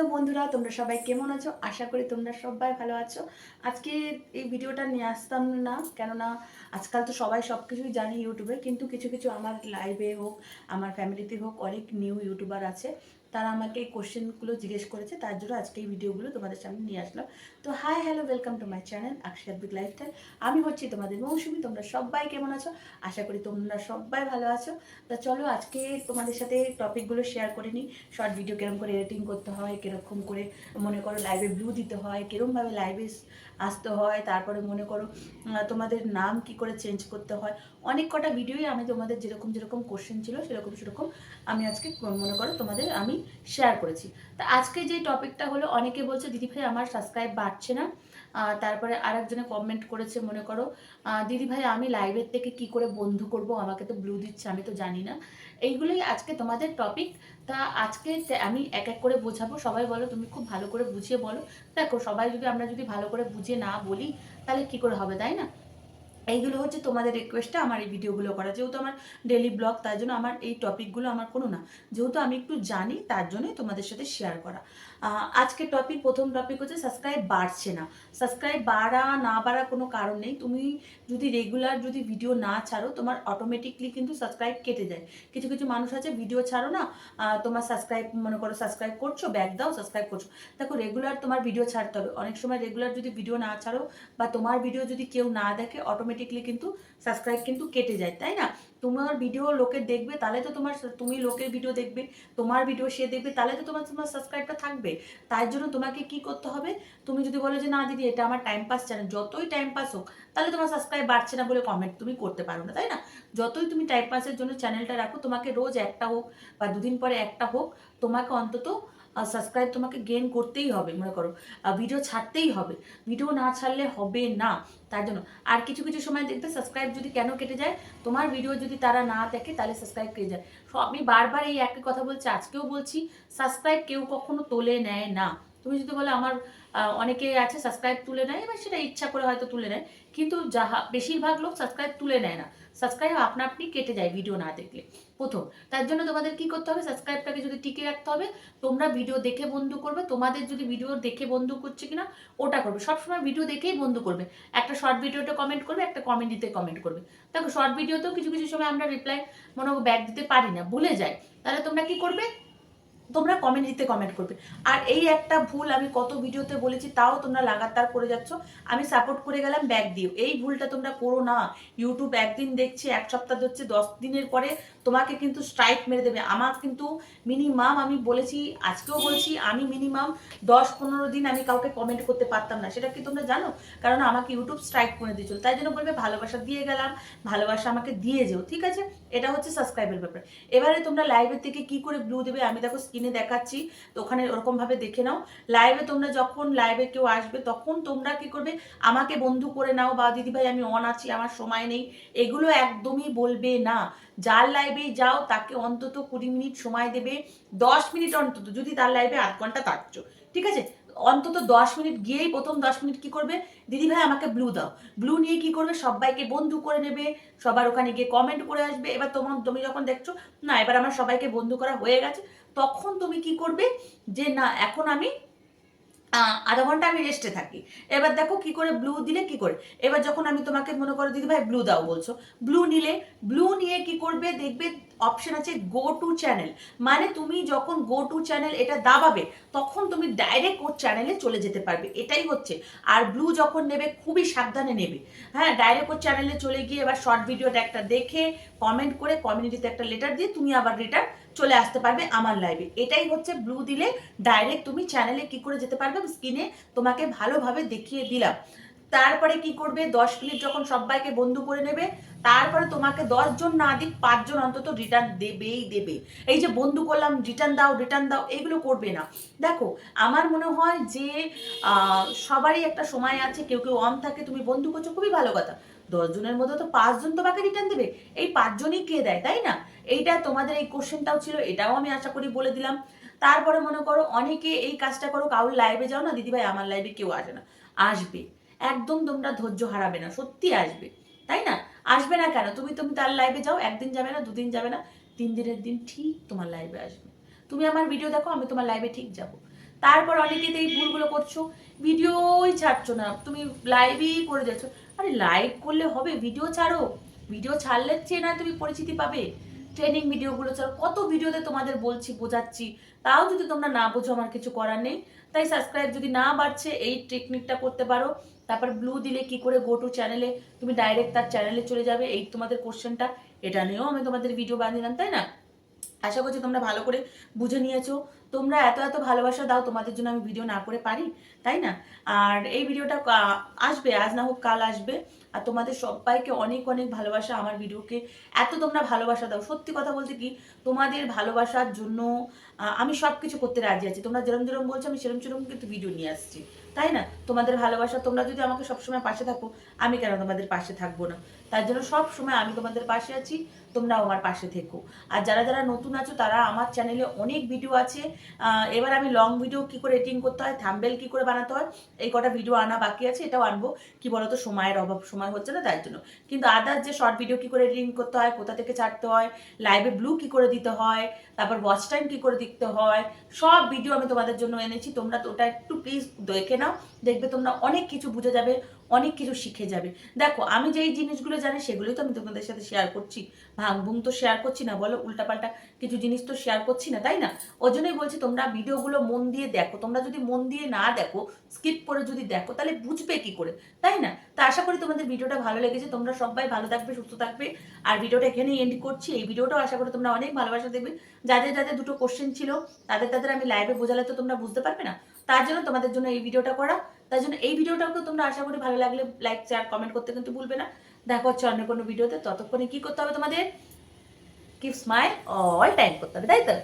Hello বন্ধুরা, তোমরা সবাই কেমন আছো? আশা করি তোমরা সবাই ভালো আছো। আজকে এই ভিডিওটা নিয়ে আসতাম না, কেননা আজকাল তো সবাই সব কিছুই জানি ইউটিউবে, কিন্তু কিছু কিছু আমার লাইভে হোক, আমার ফ্যামিলিতে হোক, অনেক নিউ ইউটিউবার আছে। তারা আমাকে এই কোশ্চেনগুলো জিজ্ঞেস করেছে, তার জন্য আজকে এই ভিডিওগুলো তোমাদের সামনে নিয়ে আসলাম। তো hi hello welcome to my channel big lifestyle আমি হচ্ছি তোমাদের মৌসুমি, তোমরা সবাই কেমন আছো? আশা করি তোমরা সবাই ভালো আছো। তো চলো আজকে তোমাদের সাথে টপিকগুলো শেয়ার করে নিই। শর্ট ভিডিও কীরকম করে এডিটিং করতে হয়, কীরকম করে মনে করো লাইভে ব্লু দিতে হয় কিরমভাবে লাইভে আসতে হয়, তারপরে মনে করো তোমাদের নাম কি করে চেঞ্জ করতে হয়। অনেক কটা ভিডিওই আমি তোমাদের যেরকম যেরকম কোশ্চেন ছিল, সেরকম সেরকম আমি আজকে মনে করো তোমাদের আমি শেয়ার করেছি। তা আজকে যে টপিকটা হলো অনেকে বলছে দিদি ভাই আমার সাবস্ক্রাইব বাড়ছে না। তারপরে আরেকজনে কমেন্ট করেছে মনে করো আহ, দিদি ভাই আমি লাইভের থেকে কি করে বন্ধু করব? আমাকে তো ব্লু দিচ্ছে আমি তো জানি না। এইগুলোই আজকে তোমাদের টপিক তা আজকে আমি এক এক করে বোঝাবো। সবাই বলো তুমি খুব ভালো করে বুঝিয়ে বলো। দেখো সবাই যদি আমরা যদি ভালো করে বুঝিয়ে না বলি তাহলে কি করে হবে তাই না? এইগুলো হচ্ছে তোমাদের রিকোয়েস্টে আমার এই ভিডিওগুলো করা। যেহেতু আমার ডেলি ব্লগ তার জন্য আমার এই টপিকগুলো আমার কোনো না। যেহেতু আমি একটু জানি তার জন্যই তোমাদের সাথে শেয়ার করা। আহ, আজকের টপিক প্রথম টপিক হচ্ছে সাবস্ক্রাইব বাড়ছে না। সাবস্ক্রাইব বাড়া না বাড়া কোনো কারণ নেই। তুমি যদি রেগুলার যদি ভিডিও না ছাড়ো তোমার অটোমেটিকলি কিন্তু সাবস্ক্রাইব কেটে যায়। কিছু কিছু মানুষ আছে ভিডিও ছাড়ো না তোমার সাবস্ক্রাইব মনে করো সাবস্ক্রাইব করছ ব্যাক দাও সাবস্ক্রাইব করছ। দেখো রেগুলার তোমার ভিডিও ছাড়তে হবে। অনেক সময় রেগুলার যদি ভিডিও না ছাড়ো বা তোমার ভিডিও যদি কেউ না দেখে অটোমেটিকলি কিন্তু সাবস্ক্রাইব কিন্তু কেটে যায়, তাই না? তোমার ভিডিও লোকে দেখবে, তাহলে তো তোমার তুমি লোকের ভিডিও দেখবে, তোমার ভিডিও সে দেখবে, তাহলে তো তোমার তোমার সাবস্ক্রাইবটা থাকবে। তাই জন্য তোমাকে কি করতে হবে? তুমি যদি বলো যে, না দিদি, এটা আমার টাইম পাস চ্যানেল যতই টাইম পাস হোক, তাহলে তোমার সাবস্ক্রাইব বাড়ছে না বলে কমেন্ট তুমি করতে পারো না, তাই না? যতই তুমি টাইম পাসের জন্য চ্যানেলটা রাখো, তোমাকে রোজ একটা হোক বা দুদিন পরে একটা হোক, তোমাকে অন্তত সাবস্ক্রাইব তোমাকে গেন করতেই হবে, মনে করো। ভিডিও ছাড়তেই হবে। ভিডিও না ছাড়লে হবে না। তার জন্য আর কিছু কিছু সময় দেখবে সাবস্ক্রাইব যদি কেন কেটে যায়, তোমার ভিডিও যদি তারা না দেখে, তাহলে সাবস্ক্রাইব কেটে যায়। আমি বারবার এই একই কথা বলছি, আজকেও বলছি সাবস্ক্রাইব কেউ কখনো তোলে নেয় না। তুমি যদি বলো আমার অনেকে আছে সাবস্ক্রাইব তুলে নেয়, এবার সেটা ইচ্ছা করে হয়তো তুলে নেয়। কিন্তু যাহা, বেশিরভাগ লোক সাবস্ক্রাইব তুলে নেয় না। সাবস্ক্রাইব আপনা আপনি কেটে যায় ভিডিও না দেখলে। প্রথম, তার জন্য তোমাদের কি করতে হবে? সাবস্ক্রাইবটাকে যদি টিকে রাখতে হবে, তোমরা ভিডিও দেখে বন্ধু করবে। তোমাদের যদি ভিডিও দেখে বন্ধু করছে কিনা, ওটা করবে। সবসময় ভিডিও দেখেই বন্ধু করবে। একটা শর্ট ভিডিওতে কমেন্ট করবে, একটা কমেডিতে কমেন্ট করবে। দেখো শর্ট ভিডিওতেও কিছু কিছু সময় আমরা রিপ্লাই মনে ব্যাক দিতে পারি না, ভুলে যাই তাহলে তোমরা কি করবে? তোমরা কমেন্ট দিতে কমেন্ট করবে। আর এই একটা ভুল আমি কত ভিডিওতে বলেছি, তাও তোমরা লাগাতার করে যাচ্ছ। আমি সাপোর্ট করে গেলাম ব্যাক দিও। এই ভুলটা তোমরা করো না। ইউটিউব একদিন দেখছে, এক সপ্তাহ হচ্ছে দশ দিনের পরে তোমাকে কিন্তু স্ট্রাইক মেরে দেবে। আমার কিন্তু মিনিমাম আমি বলেছি, আজকেও বলছি, আমি মিনিমাম দশ পনেরো দিন আমি কাউকে কমেন্ট করতে পারতাম না। সেটা কি তোমরা জানো? কারণ আমাকে ইউটিউব স্ট্রাইক করে দিয়েছিল। তাই জন্য বলবে, ভালোবাসা দিয়ে গেলাম, ভালোবাসা আমাকে দিয়ে যেও, ঠিক আছে? এটা হচ্ছে সাবস্ক্রাইবের ব্যাপার। এবারে তোমরা লাইভের থেকে কি করে ব্লু দেবে? আমি দেখো স্ক্রিনে দেখাচ্ছি, তো ওখানে ওরকমভাবে দেখে নাও। লাইভে তোমরা যখন লাইভে কেউ আসবে, তখন তোমরা কি করবে? আমাকে বন্ধু করে নাও বা, দিদিভাই, আমি অন আছি, আমার সময় নেই। এগুলো একদমই বলবে না। যার লাইভে যাও, তাকে অন্তত কুড়ি মিনিট সময় দেবে, দশ মিনিট অন্তত, যদি তার লাইভে আধ ঘণ্টা থাকছো। ঠিক আছে? অন্তত দশ মিনিট গিয়েই প্রথম দশ মিনিট কি করবে? দিদি ভাই, আমাকে ব্লু দাও। ব্লু নিয়ে কি করবে? সবাইকে বন্ধু করে নেবে। সবার ওখানে গিয়ে কমেন্ট করে আসবে। এবার তোমার তুমি যখন দেখছ, না, এবার আমার সবাইকে বন্ধু করা হয়ে গেছে, তখন তুমি কি করবে? যে, না, এখন আমি আধা ঘণ্টা আমি রেস্টে থাকি। এবার দেখো কি করে ব্লু দিলে কি করে? এবার যখন আমি তোমাকে মনে করো, দিদি ভাই ব্লু দাও, বলছো। ব্লু নিলে ব্লু নিয়ে কি করবে? দেখবে অপশন আছে গো টু চ্যানেল মানে তুমি যখন গো টু চ্যানেল এটা দাবাবে, তখন তুমি ডাইরেক্ট ওর চ্যানেলে চলে যেতে পারবে। এটাই হচ্ছে। আর ব্লু যখন নেবে, খুবই সাবধানে নেবে। হ্যাঁ ডাইরেক্ট ওর চ্যানেলে চলে গিয়ে এবার শর্ট ভিডিওটা একটা দেখে কমেন্ট করে কমিউনিটিতে একটা লেটার দিয়ে তুমি আবার রিটার্ন চলে আসতে পারবে আমার লাইভে এটাই হচ্ছে ব্লু দিলে ডাইরেক্ট তুমি চ্যানেলে কি করে যেতে পারবে? স্ক্রিনে তোমাকে ভালোভাবে দেখিয়ে দিলাম। তারপরে কি করবে? দশ মিনিট যখন সবাইকে বন্ধু করে নেবে, তারপরে তোমাকে জন না দিক, পাঁচজন অন্তত রিটার্ন দেবেই দেবে। এই যে বন্ধু করলাম রিটার্ন দাও রিটার্ন দাও, এগুলো করবে না। দেখো, আমার মনে হয় যে সবারই একটা সময় আছে, কেউ কেউ অন থাকে, তুমি বন্ধু করছ, খুবই ভালো কথা। দশজনের মধ্যে তো পাঁচজন তোমাকে রিটার্ন দেবে। এই পাঁচজনই কে দেয়, তাই না? এইটা তোমাদের এই কোশ্চেনটাও ছিল, এটাও আমি আশা করি বলে দিলাম। তারপরে মনে করো, অনেকে এই কাজটা করো কারোর লাইভে যাও না, দিদিভাই, আমার লাইভে কেউ আসে না। আসবে। একদম তোমরা ধৈর্য হারাবে না, সত্যি আসবে, তাই না? আসবে না কেন? তুমি তুমি তার লাইভে যাও, একদিন যাবে না, দুদিন যাবে না, তিন দিনের দিন ঠিক তোমার লাইভে আসবে। তুমি আমার ভিডিও দেখো, আমি তোমার লাইভে ঠিক যাব। তারপর অনেকেতে এই ভুলগুলো করছ ভিডিওই ছাড়ছো না, তুমি লাইভই করে যাচ্ছ। আরে লাইভ করলে হবে ভিডিও ছাড়ো। ভিডিও ছাড়লে চেয়ে না তুমি পরিচিতি পাবে। ট্রেনিং ভিডিওগুলো ছাড়া কত ভিডিওতে তোমাদের বলছি, বোঝাচ্ছি, তাও যদি তোমরা না বোঝো, আমার কিছু করার নেই। তাই সাবস্ক্রাইব যদি না বাড়ছে, এই টেকনিকটা করতে পারো। তারপর ব্লু দিলে কি করে গো টু চ্যানেলে তুমি ডাইরেক্ট তার চ্যানেলে চলে যাবে। এই তোমাদের কোশ্চেনটা এটা নিয়েও আমি তোমাদের ভিডিও বানিয়ে দিলাম, তাই না? আশা করছি তোমরা ভালো করে বুঝে নিয়েছো। তোমরা এত এত ভালোবাসা দাও, তোমাদের জন্য আমি ভিডিও না করে পারি, তাই না? আর এই ভিডিওটা আসবে, আজ না হোক কাল আসবে। আর তোমাদের সবাইকে অনেক অনেক ভালোবাসা আমার ভিডিওকে এত তোমরা ভালোবাসা দাও। সত্যি কথা বলতে কি, তোমাদের ভালোবাসার জন্য আমি সব কিছু করতে রাজি আছি। তোমরা যেরম যেরম বলছো, আমি সেরম সেরম কিন্তু ভিডিও নিয়ে আসছি। তাই না? তোমাদের ভালোবাসা, তোমরা যদি আমাকে সবসময় পাশে থাকো, আমি কেন তোমাদের পাশে থাকব না? তার জন্য সব সময় আমি তোমাদের পাশে আছি, তোমরাও আমার পাশে থেকো। আর যারা যারা নতুন আছো, তারা আমার চ্যানেলে অনেক ভিডিও আছে। এবার আমি লং ভিডিও কি করে এডিটিং করতে হয় থাম্বেল কি করে বানাতে হয়, এই কটা ভিডিও আনা বাকি আছে, এটাও আনব। কি বলতো, সময়ের অভাব, সময় হচ্ছে না, তাই জন্য। কিন্তু আদার্স যে শর্ট ভিডিও কি করে এডিটিং করতে হয়, কোথা থেকে ছাড়তে হয় লাইভে ব্লু কি করে দিতে হয়, তারপর ওয়াচ টাইম কি করে দিতে হয়, সব ভিডিও আমি তোমাদের জন্য এনেছি। তোমরা তো ওটা একটু প্লিজ দেখে নাও, দেখবে তোমরা অনেক কিছু বুঝে যাবে। অনেক কিছু শিখে যাবে। দেখো, আমি যেই জিনিসগুলো জানি সেগুলোই তো আমি তোমাদের সাথে শেয়ার করছি। ভাং ভুং তো শেয়ার করছি না, বলো উল্টাপাল্টা কিছু জিনিস তো শেয়ার করছি না, তাই না? ওই জন্যই বলছি তোমরা ভিডিওগুলো মন দিয়ে দেখো। তোমরা যদি মন দিয়ে না দেখো স্কিপ করে যদি দেখো, তাহলে বুঝবে কি করে, তাই না? তা আশা করি তোমাদের ভিডিওটা ভালো লেগেছে। তোমরা সবাই ভালো থাকবে, সুস্থ থাকবে। আর ভিডিওটা এখানেই এন্ড করছি। এই ভিডিওটাও আশা করি তোমরা অনেক ভালোবাসা দেবে। যাদের যাদের দুটো কোশ্চেন ছিল, তাদের তাদের আমি লাইভে বোঝালে তো তোমরা বুঝতে পারবে না। তার জন্য তোমাদের জন্য এই ভিডিওটা করা। তার জন্য এই ভিডিওটাকে তোমরা আশা করি ভালো লাগলে লাইক শেয়ার কমেন্ট করতে কিন্তু ভুলবে না। দেখো হচ্ছে অন্য কোনো ভিডিওতে। ততক্ষণে কি করতে হবে তোমাদের? কিপ স্মাইল অল টাইম করতে হবে, তাই তো?